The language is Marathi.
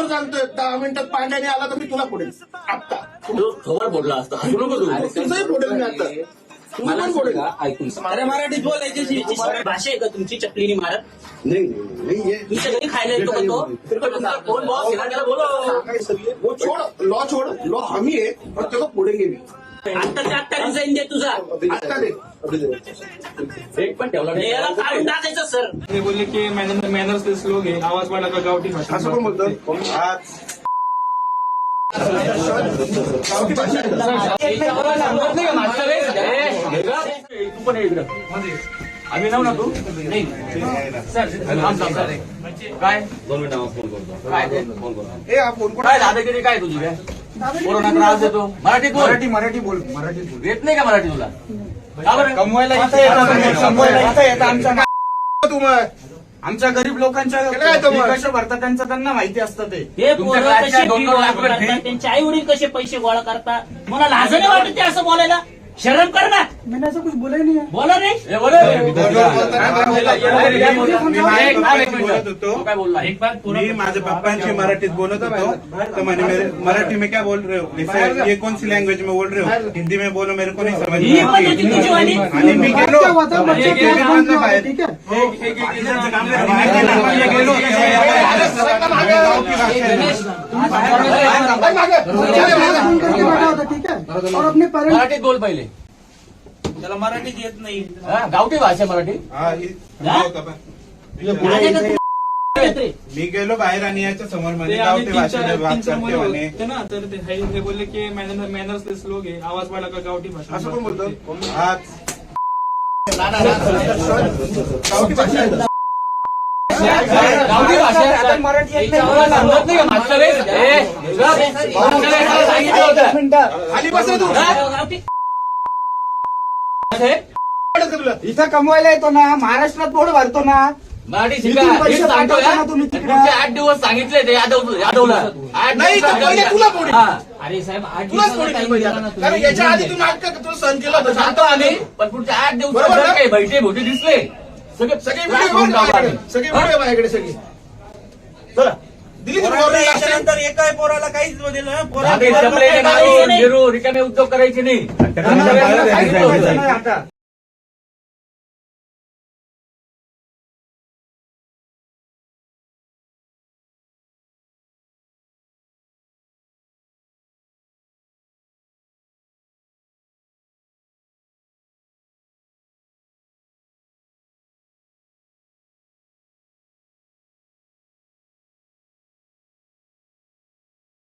समोर जाणतोय दहा मिनिटात पांड्याने आला तर मी तुला पुढेल आत्ता. तू खबर बोलला असता. हसू नको तू. तुझंही पुढेल मी आता. मला पण पुढेल सांगा, ऐकून अरे मराठीत बोलायची जी- जी भाषा आहे का तुमची? चपलीनी मारत? नाही नाही हे- घरी खायला येतो का तो? पण तुमचा कोण बॉस आहे? ना, त्याला बोलव. काय सगळे वो छोड लॉ छोड. लॉ हमी आहे पण त्याला पुढे गेली आत्ताच्या आत्ता रिझाईन दे तुझा. आता दे. एक पण ठेवला नाही याला काढून टाकायचं सर ते बोलले की मॅनर्स ते स्लोग आहे आवाज वाढला का गावठी भाषा असं पण बोलतो आज गावठी भाषा आहे. तू पण ये इकडं आम्ही नाव ना तू नाही काय दोन मिनिटं फोन करतो काय ते? फोन करतो ए हा फोन कोण काय दादागिरी काय तुझी काय कोरोना त्रास देतो. मराठीत बोल. मराठी मराठी बोल मराठीत बोल. येत नाही का मराठी तुला? का बरं? कमवायला इथं येतात कमवायला इथं येतं आमच्या तू मग. आमच्या गरीब लोकांच्या केलं कशा भरतात त्यांचं त्यांना माहिती असतं ते. हे तुमच्या पोरं क्लासच्या कसे दोन फी दोन गोळा लाख रुपये करतात फी? त्यांचे आई वडील कसे पैसे गोळा करतात? मला लाज नाही वाटत ते असं बोलायला. शरम कर ना मैंने ऐसा कुछ बोला ही नहीं है बोला नाही ए, बोल एक तू बार पूरा- मी माझ्या पप्पांशी मराठीत बोलत होतो तो मैंने मेरे मराठी में क्या बोल रहे हो जैसे ये कौन सी लैंग्वेज में बोल रहे हो हिंदी में बोलो मेरे को नहीं समझ ही में गेलो है काम है मराठीत बोल पहिले. त्याला मराठीत येत नाही. हा, गावठी भाषा मराठी. हा? मी गेलो बाहेर आणि याच्या समोर मध्ये गावठी भाषेने बात करते म्हणे. ते ना तर ते हे- बोलले की मॅनर्स ते स्लोग आहे. आवाज वाढला का गावठी भाषा? असं पण बोलतो? आज गावठी भाषा. गावठी भाषा आता मराठी येत नाही. तुला समजत नाही का मागच्या वेळेस ए, तुला मागच्या वेळेस मला सांगितलं होतं खाली बस रे तू गावठी हे? इथं कमवायला येतो ना महाराष्ट्रात बोर्ड भरतो ना मराठी शिका इथून पैसे हेच सांगतो पाठवता या. ना तुम्ही तिकडे. पुढचे आठ दिवस सांगितले ते यादव यादवला आठ नाही, दिवस तर पहिले. तुला पोडी. हा. अरे साहेब आठ तुलाच दिवसाचा कोणी time नाही दिला ना पाहिजे. कारण तुम्ही. याच्या आधी तू नाटक तू सहन केलं होतं सांगतो आम्ही पण पुढच्या आठ दिवसात बरोबर जर ना? काही बैठे भोटे दिसले सगळे सगळे व्हिडिओ आम्ही. सगळे व्हिडिओ माझ्याकडे सगळी. चला. दिली? याच्यानंतर एकाही पोराला काहीच दिलं गिरू, रिकामे उद्योग करायचे नाही.